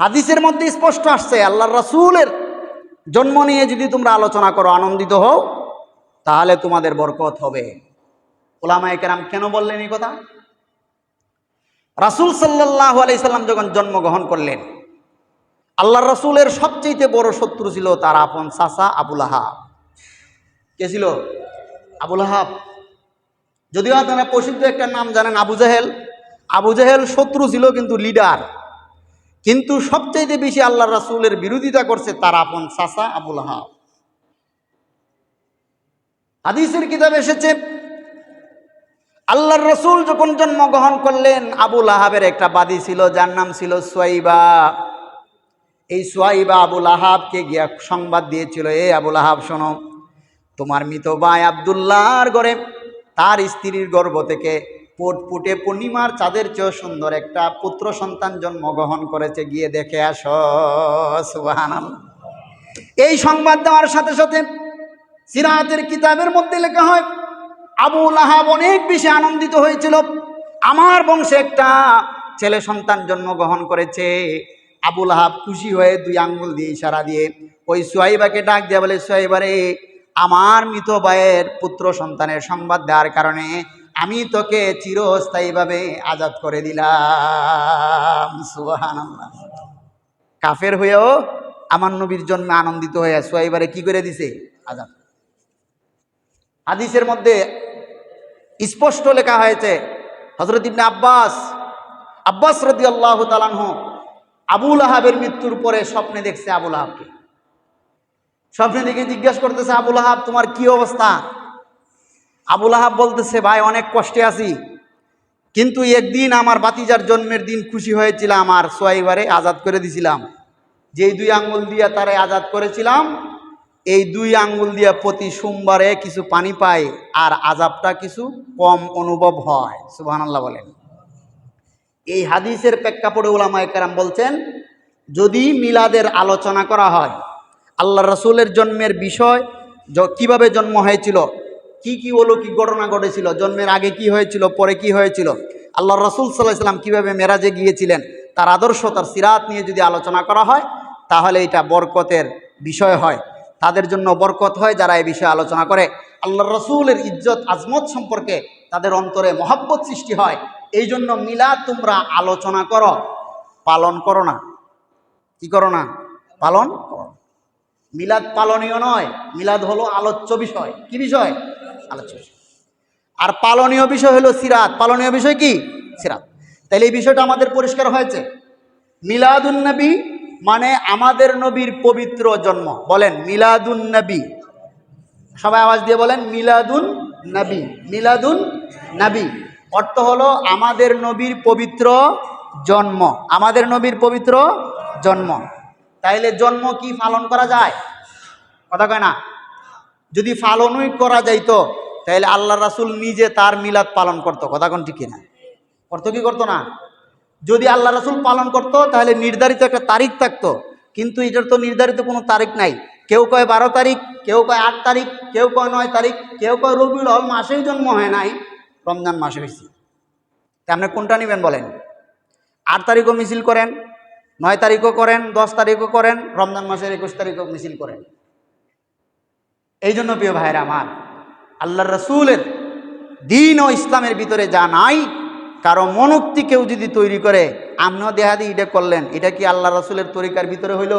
হাদিসের মধ্যে স্পষ্ট আসছে আল্লাহ রসুলের জন্ম নিয়ে যদি তোমরা আলোচনা করো, আনন্দিত হও, তাহলে তোমাদের বরকত হবে। ওলামায় কেরাম কেন বললেন এই কথা? রাসুল সাল্লাহ আলাইসাল্লাম যখন জন্মগ্রহণ করলেন আল্লাহ রসুলের সবচেয়ে বড় শত্রু ছিল তার আপন চাচা আবুল আহাব। কে ছিল? আবুল আহাব। যদিও আপনারা প্রসিদ্ধ একটা নাম জানেন, আবু জাহেল। আবু জাহেল শত্রু ছিল কিন্তু লিডার। কিন্তু সবচাইতে বেশি আল্লাহ রাসুলের বিরোধিতা করছে তার আপন চাচা আবুল আহাব। হাদিসের কিতাব এসেছে, আল্লাহর রসুল যখন জন্মগ্রহণ করলেন, আবুল আহাবের একটা বাদী ছিল, যার নাম ছিল সোয়াইবা। এই সোয়াইবা আবুল আহাবকে গিয়া সংবাদ দিয়েছিল, এ আবুল আহাব, শোনো, তোমার মৃত ভাই আবদুল্লাহর ঘরে তার স্ত্রীর গর্ভ থেকে পুটে পূর্ণিমার চাঁদের চেয়েও সুন্দর। একটা পুত্র সন্তান জন্মগ্রহণ করেছে, গিয়ে দেখে আস সুবাহান এই সংবাদ দেওয়ার সাথে সাথে সিরাতের কিতাবের মধ্যে লেখা হয় আবুল আহাব অনেক বেশি আনন্দিত হয়েছিল। আমার বংশে একটা ছেলে সন্তান জন্মগ্রহণ করেছে। আবুল আহাব খুশি হয়ে দুই আঙ্গুল দিয়ে ইশারা দিয়ে ওই সোয়াইবাকে ডাক দেওয়া বলে সোয়াইবারে আমার মৃত ভাইয়ের পুত্র সন্তানের সংবাদ দেওয়ার কারণে আমি তোকে চিরস্থায়ীভাবে আজাদ করে দিলাম। কাফের হয়েও আমার নবীর জন্মে আনন্দিত হয়ে সোয়াইবারে কি করে দিছে? আজাদ। হাদিসের মধ্যে স্পষ্ট লেখা হয়েছে হজরত ইবনে আব্বাস আব্বাস রদি আল্লাহ তালানহ আবুল আহাবের মৃত্যুর পরে স্বপ্নে দেখছে আবুল আহাবকে স্বপ্নে দেখে জিজ্ঞাসা করতেছে আবুল আহাব তোমার কি অবস্থা? আবুল আহাব বলতেছে, ভাই, অনেক কষ্টে আছি। কিন্তু একদিন আমার বাতিজার জন্মের দিন খুশি হয়েছিলাম আর সোয়াইবারে, আজাদ করে দিছিলাম। যেই দুই আঙ্গুল দিয়া তারে আজাদ করেছিলাম, এই দুই আঙ্গুল দিয়া প্রতি সোমবারে কিছু পানি পায় আর আজাবটা কিছু কম অনুভব হয়। সুবাহ আল্লাহ বলেন। এই হাদিসের প্রেক্ষাপটে ওলামা একরাম বলছেন, যদি মিলাদের আলোচনা করা হয় আল্লাহ রসুলের জন্মের বিষয় কীভাবে জন্ম হয়েছিল কি কি অলৌকিক ঘটনা ঘটেছিল? জন্মের আগে কি হয়েছিল? পরে কি হয়েছিল? আল্লাহ রসুল সাল্লাহ সাল্লাম কীভাবে মেরাজে গিয়েছিলেন? তার আদর্শ, তার সিরাত নিয়ে যদি আলোচনা করা হয়, তাহলে এটা বরকতের বিষয় হয়। তাদের জন্য বরকত হয় যারা এই বিষয়ে আলোচনা করে। আল্লাহ রসুলের ইজ্জত, আজমত সম্পর্কে তাদের অন্তরে মহাব্বত সৃষ্টি হয়। এই জন্য মিলাদ তোমরা আলোচনা করো, পালন করো না। কি করো না? পালন করো। মিলাদ পালনীয় নয়, মিলাদ হলো আলোচ্য বিষয়। কি বিষয়? আলোচ্য আর পালনীয় বিষয় হলো সিরাত। পালনীয় বিষয় কি? সিরাত। তাইলে এই বিষয়টা আমাদের পরিষ্কার হয়েছে। মিলাদুন নবী মানে আমাদের নবীর পবিত্র জন্ম। বলেন মিলাদুন নবী সবাই আওয়াজ দিয়ে বলেন মিলাদুন নবী মিলাদুন নবী অর্থ হলো আমাদের নবীর পবিত্র জন্ম। আমাদের নবীর পবিত্র জন্ম। তাইলে জন্ম কি পালন করা যায়? কথা কয় না। যদি পালনই করা যাইতো তাহলে আল্লাহ রাসুল নিজে তার মিলাদ পালন করতো। কথা কোন ঠিক না করতো কি করতো না? যদি আল্লাহ রাসুল পালন করতো, তাহলে নির্ধারিত একটা তারিখ থাকতো। কিন্তু এটার তো নির্ধারিত কোনো তারিখ নাই। কেউ কয় বারো তারিখ, কেউ কয় আট তারিখ, কেউ কয় নয় তারিখ, কেউ কয় রবিউল হল মাসেই জন্ম হয় নাই, রমজান মাসে হয়েছে। তা আপনি কোনটা নেবেন বলেন? আট তারিখও মিছিল করেন, নয় তারিখও করেন, দশ তারিখও করেন, রমজান মাসের একুশ তারিখও মিছিল করেন। এই জন্য প্রিয় ভাইয়েরা আমার আল্লাহ রসুলের দিন ও ইসলামের ভিতরে যা নাই, কারও মনোক্তি কেউ যদি তৈরি করে আমনিও দেহাদি এটা করলেন, এটা কি আল্লাহ রসুলের তরিকার ভিতরে হইল?